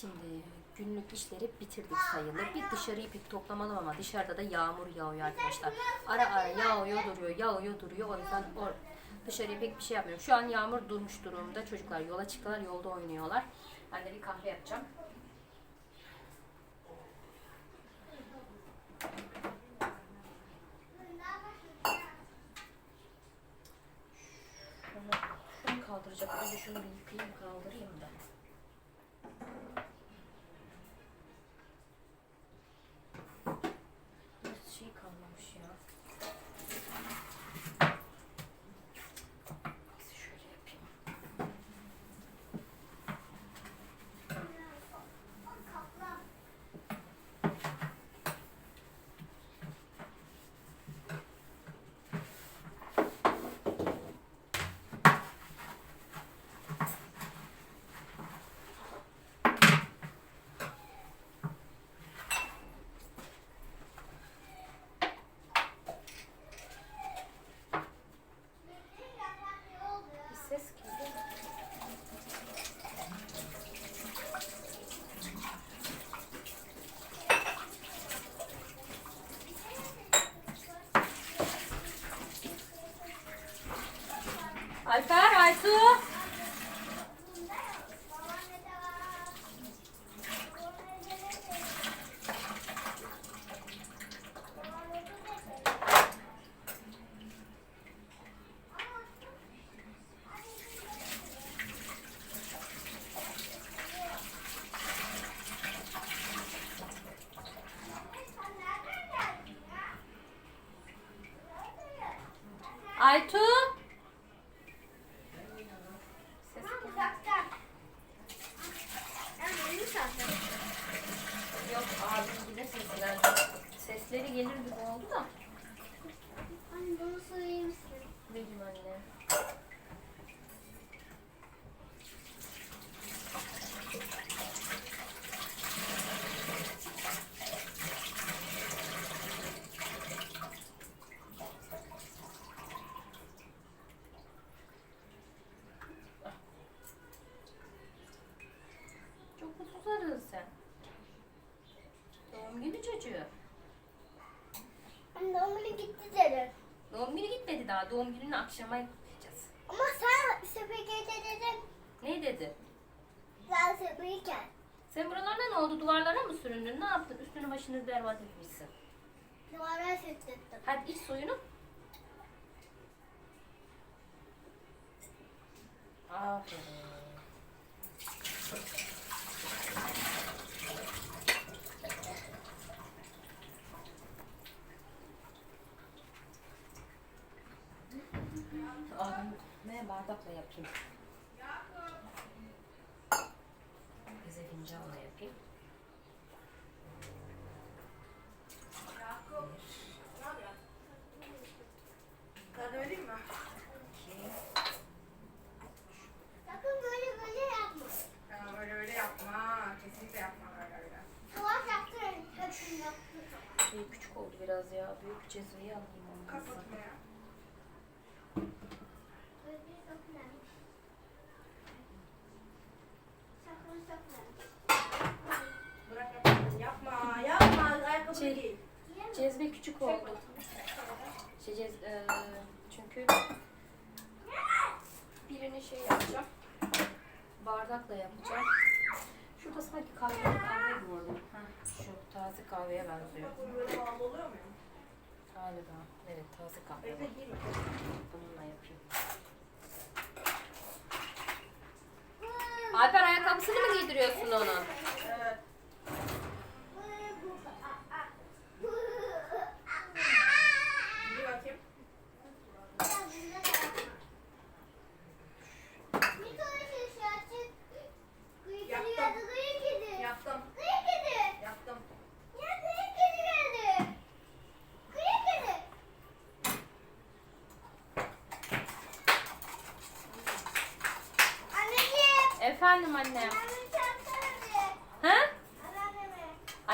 Şimdi günlük işleri bitirdik sayılır. Bir dışarıyı pek toplamadım ama dışarıda da yağmur yağıyor arkadaşlar. Ara ara yağıyor duruyor, yağıyor duruyor. O yüzden or dışarıya pek bir şey yapmıyorum. Şu an yağmur durmuş durumda. Çocuklar yola çıktılar, yolda oynuyorlar. Ben de bir kahve yapacağım. Şunu kaldıracak. Önce şunu bir yıkayayım, kaldırayım da. Bir şey kalmamış ya. Şöyle yapayım. Bir ses geliyor. Alper, Aysu. Aytu. Ses Yok abim yine sesler. Sesleri gelir gibi oldu da. Vereyim anne. Çok mu susadın sen? Doğum günü çocuğu. Doğum günü gitmedi daha. Doğum gününü akşama yapacağız. Ama sen süpürgede dedin. Ne dedi? Sen süpürürken. Sen buralarda ne oldu? Duvarlara mı süründün? Ne yaptın? Üstünü başını berbat etmişsin. Duvara sürttürdüm. Hadi iç suyunu. Aferin. That's. Kahve kahve gördüm. Heh, şu taze kahveye benziyor. Böyle bağlı oluyor mu? Galiba. Evet taze kahve var. Bununla yapayım. Alper ayakkabısını mı giydiriyorsun ona?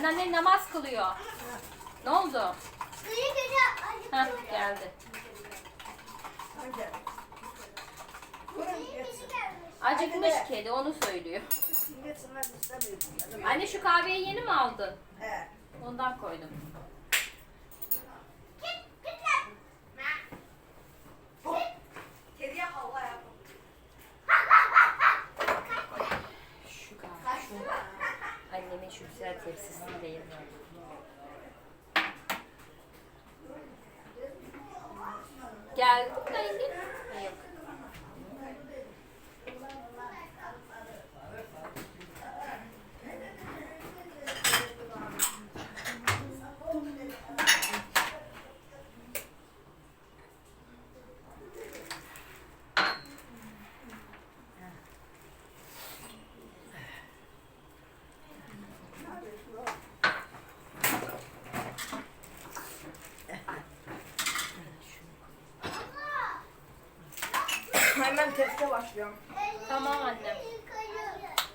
Anneannen namaz kılıyor. Ne oldu? Ha geldi. Acıkmış kedi onu söylüyor. Anne şu kahveyi yeni mi aldın? Ondan koydum. Kediye havla yapma. Şu kahve. Şu annemin şu güzel tepsisini de yapıyorum. Gel. Haydi. Ha, Yok. Hemen teste başlıyorum. Tamam annem.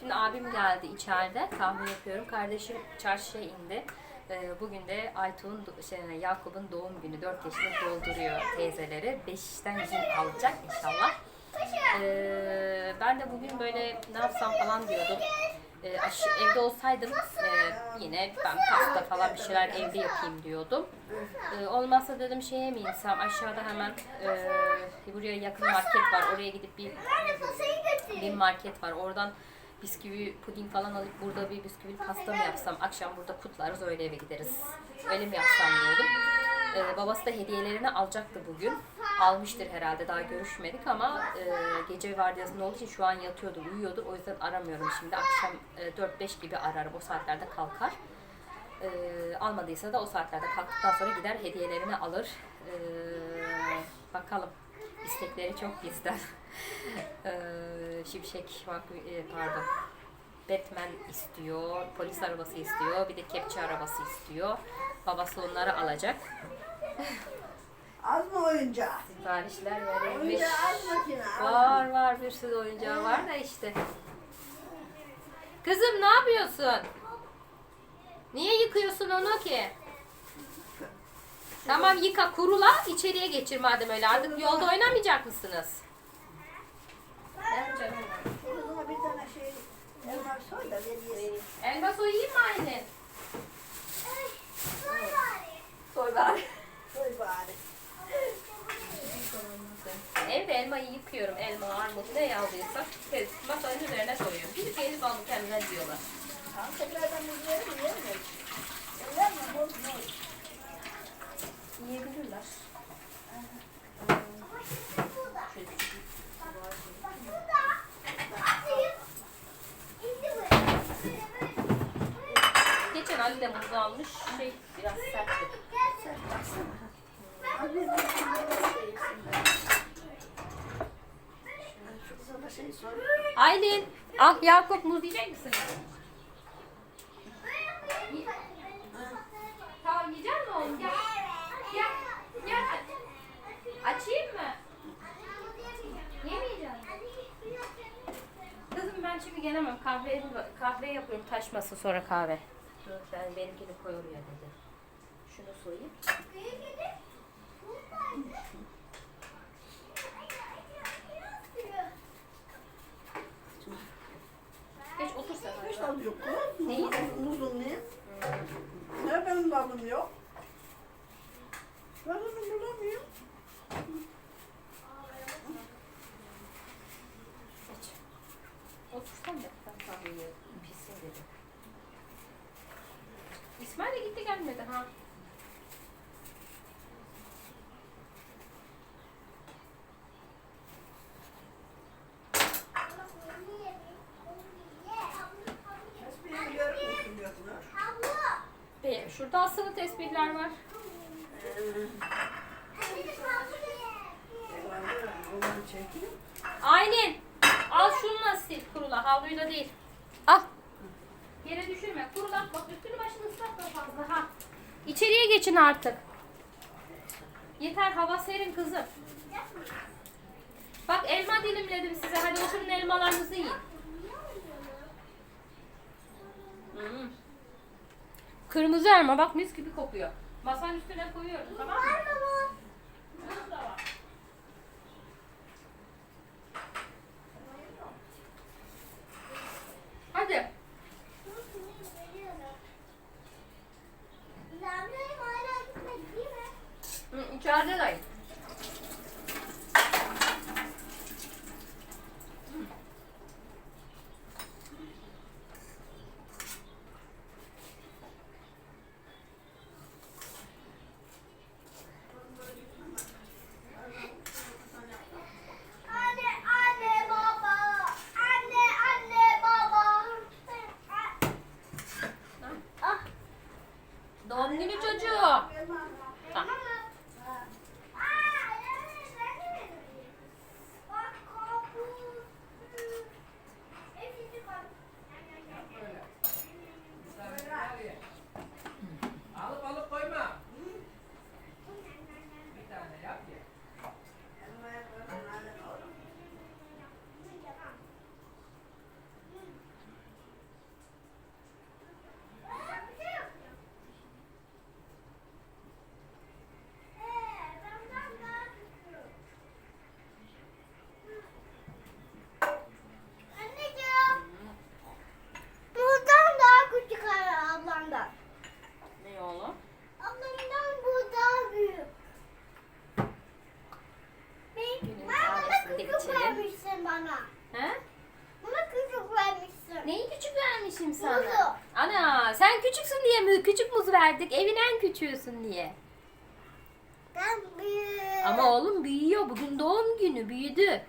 Şimdi abim geldi içeride. Kahve yapıyorum. Kardeşim çarşıya indi. Ee, Bugün de Aytuğ'un, do- şey, Yakup'un doğum günü. 4 yaşını dolduruyor teyzeleri. 5'ten izin alacak inşallah. Ee, ben de bugün böyle ne yapsam falan diyordum. Ee, aş- evde olsaydım e, yine ben pasta falan bir şeyler evde yapayım diyordum. Ee, olmazsa dedim şeye mi insem aşağıda hemen e, buraya yakın market var. Oraya gidip bir bir market var. Oradan bisküvi, puding falan alıp burada bir bisküvi pasta mı yapsam? Akşam burada kutlarız öyle eve gideriz. Öyle mi yapsam. Ee, babası da hediyelerini alacaktı bugün. Almıştır herhalde daha görüşmedik ama e, gece vardiyasında olduğu için şu an yatıyordu, uyuyordur. O yüzden aramıyorum şimdi. Akşam e, 4-5 gibi ararım. O saatlerde kalkar. Ee, almadıysa da o saatlerde kalktıktan sonra gider hediyelerini alır. Ee, bakalım. İstekleri çok bizden. Ee, Şimşek e, pardon. Batman istiyor, polis arabası istiyor, bir de kepçe arabası istiyor. Babası onları alacak. Az mı oyuncak? Siparişler verilmiş. Oyuncağı az makine. Var var bir sürü oyuncağı var da işte. Kızım ne yapıyorsun? Niye yıkıyorsun onu ki? Tamam yıka kurula içeriye geçir madem öyle. Artık yolda oynamayacak mısınız? Ben canım. Kızıma bir tane şey. Elma soyayım mı anne? Soy bari. Soy bari. Evde elmayı yıkıyorum. Elma, armut ne aldıysak tez, masanın üzerine koyuyorum. Bir gelip alın kendine diyorlar. Tamam tekrardan bir verir mi? Vermez. Vermez. Bozmaz. Yiyebilirler. Geçen Ali de muz almış. Şey biraz sertti. Aylin, ah Yakup muz yiyecek misin? Tamam yiyecek. Gel. Açayım mı? Yemeyeceğim. Kızım ben şimdi gelemem. Kahve, kahve yapıyorum. Taşmasın sonra kahve. Dur ben benimkini koy oraya dedi. Şunu soyayım. Geç otur sen. Hiç tadı yok. Neyi? Muzun ne? Ne benim tadım yok? Ben onu bulamıyorum. Geç. Otursan da ben kahveyi pişsin dedim. İsmail de gitti gelmedi ha. Tesbihini görür müsün diyorsun ha? Şurada asılı tesbihler var. Aylin al şununla sil kurula havluyla değil. Al. Yere düşürme. Kurula bak üstünü başını ıslatma fazla ha. İçeriye geçin artık. Yeter hava serin kızım. Bak elma dilimledim size. Hadi oturun elmalarınızı yiyin. Hmm. Kırmızı elma bak mis gibi kokuyor. Masanın üstüne koyuyorum tamam mı? Muz da var. Ha, sen küçüksün diye mi küçük muz verdik? Evin en küçüğüsün diye. Ben büyüğüm. Ama oğlum büyüyor. Bugün doğum günü büyüdü.